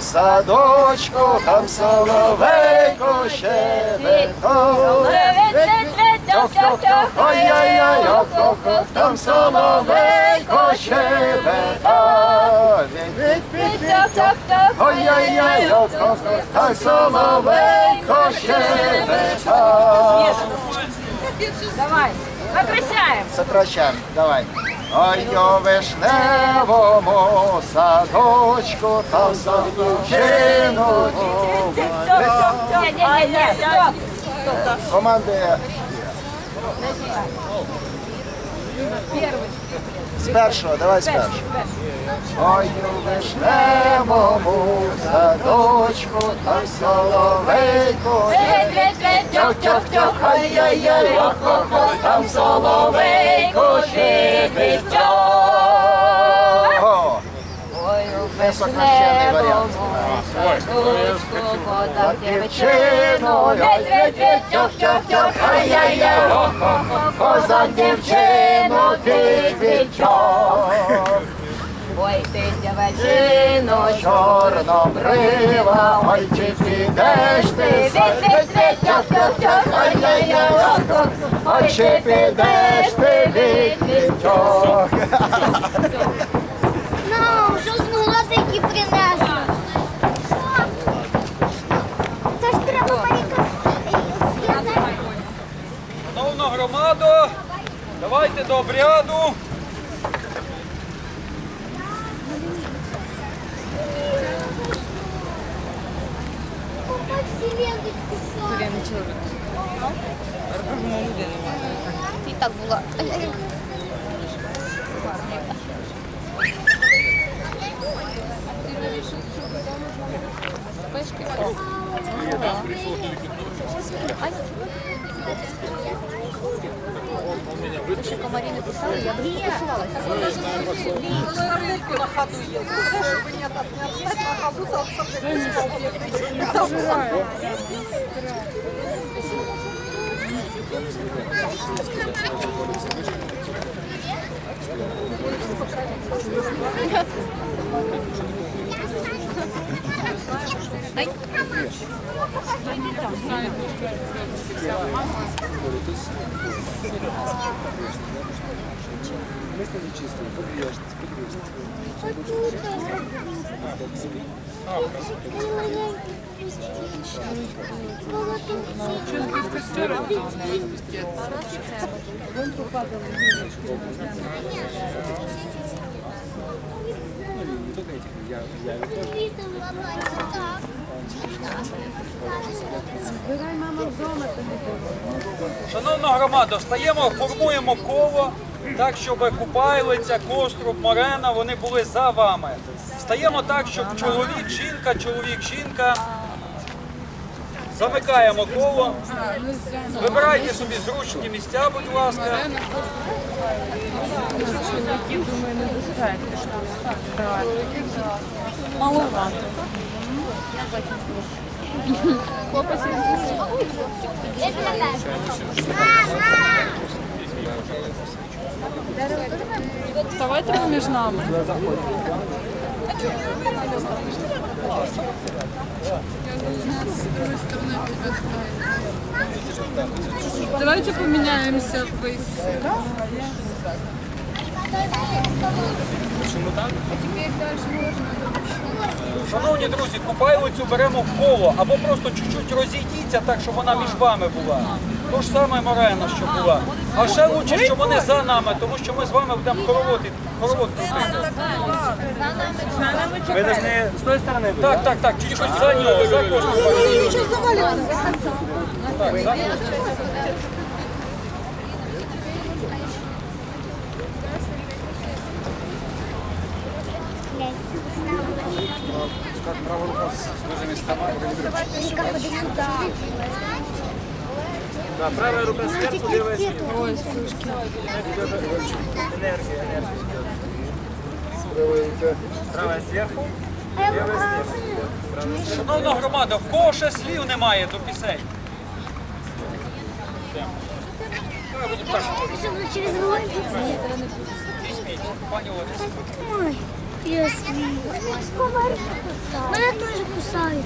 у садочку, там соловейко щебетав. Ой-ой-ой, ох-ох-ох, там соловейко щебетав. Ой-ой-ой, ох-ох-ох, там соловейко щебетав. Давай, покращаем. Сокращаємо, давай. Ой, у вишневому садочку, там за дівчину. Команди з першого, давай з першого. Ой, вишневому садочку, там соловейко. Тьох-тьох-тьох, ай-яй-яй, ох-ох-ох, там соловейко щебетьо. Не сокращений варіант. Дівчиною, тьох-тьох-тьох, ай-яй-яй, ох-ох-ох, козак дівчину ти відчок. Ой, дівчино, Чорнобрива, ой, чи підеш ти ой, чи підеш ти від. Ну, що з молодики принесли? Тож треба паріка. Шановна громада, давайте до обряду. І так було. Ще комарі не Место не чистое, подвижность, подвижность. Я, я, я. Шановна громада, встаємо, формуємо коло, так, щоб Купайлиця, Коструб, Морена, вони були за вами. Стаємо так, щоб чоловік, жінка, чоловік, жінка. Замикаємо коло. Вибирайте собі зручні місця, будь ласка. Вставайте поміж нами. Давайте поміняємося весь. Шановні друзі, купайлицю беремо в коло або просто чуть-чуть розійдіться так, щоб вона між вами була. То ж саме Морена, що була. А ще краще, щоб вони за нами, тому що ми з вами будемо хоровод, хоровод крутити. Ви должны з тої сторони бути. Так, так, так, чуть-чуть за нього, за Коструба. Так, за Да, правая рука сверху, левая снизу. Энергия, энергия. Правая сверху, левая снизу. Шановна громада, в кого ще слів немає до пісень? Через. Пані Олесі. Я Мене теж кусають.